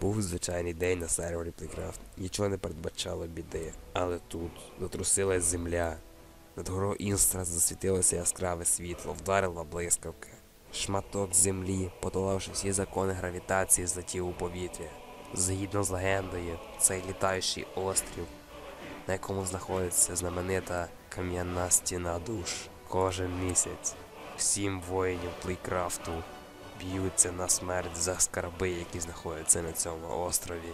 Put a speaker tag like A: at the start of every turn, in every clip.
A: Був звичайний день на сервері Playcraft. Нічого не передбачало біди. Але тут затрусилась земля. Над горою Інстра засвітилося яскраве світло, вдарила блискавка. Шматок землі, подолавши всі закони гравітації, злетів у повітря. Згідно з легендою, цей літаючий острів, на якому знаходиться знаменита кам'яна стіна душ. Кожен місяць всім воїнів Плейкрафту б'ються на смерть за скарби, які знаходяться на цьому острові.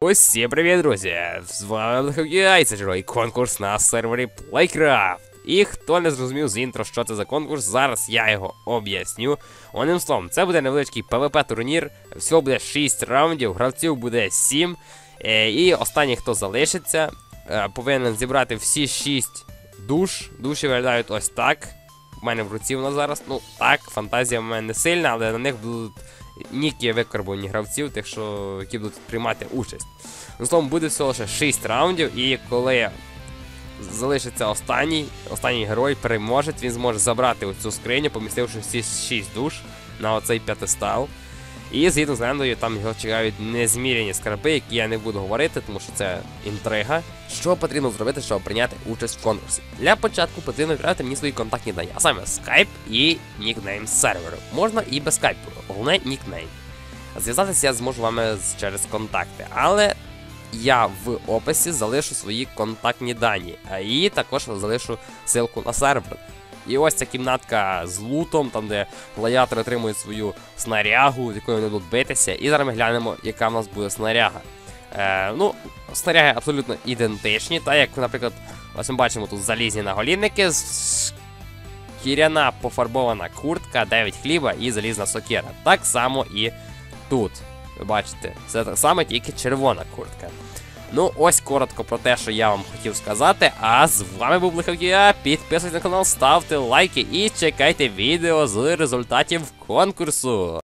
A: Усім привіт, друзі! З вами і це черговий конкурс на сервері Playcraft. І хто не зрозумів з інтро, що це за конкурс, зараз я його об'ясню. Одним словом, це буде невеличкий PvP-турнір, всього буде 6 раундів, гравців буде 7. Е, і останній, хто залишиться, е, повинен зібрати всі 6 душ. Душі виглядають ось так. У мене в руці вона зараз. Ну так, фантазія в мене не сильна, але на них будуть ніки викарбовані гравців, тих, що які будуть приймати участь. Ну, словом, буде всього лише 6 раундів, і коли залишиться останній, останній герой переможе, він зможе забрати оцю скриню, помістивши всі 6 душ на оцей п'ятистал. І згідно з легендою, там його чекають незміряні скарби, які я не буду говорити, тому що це інтрига. Що потрібно зробити, щоб прийняти участь в конкурсі? Для початку потрібно відправити мені свої контактні дані, а саме скайп і нікнейм серверу. Можна і без скайпу, головне нікнейм. Зв'язатися я зможу вами через контакти, але я в описі залишу свої контактні дані, а і також залишу ссылку на сервер. І ось ця кімнатка з лутом, там де гладіатори отримують свою снарягу, з якою вони будуть битися. І зараз ми глянемо, яка в нас буде снаряга. Е, ну, снаряги абсолютно ідентичні, так як, наприклад, ось ми бачимо тут залізні наголінники, шкіряна пофарбована куртка, 9 хліба і залізна сокира. Так само і тут. Ви бачите, це так само, тільки червона куртка. Ну, ось коротко про те, що я вам хотів сказати. А з вами був Лихов'я. Підписуйтесь на канал, ставте лайки і чекайте відео з результатів конкурсу.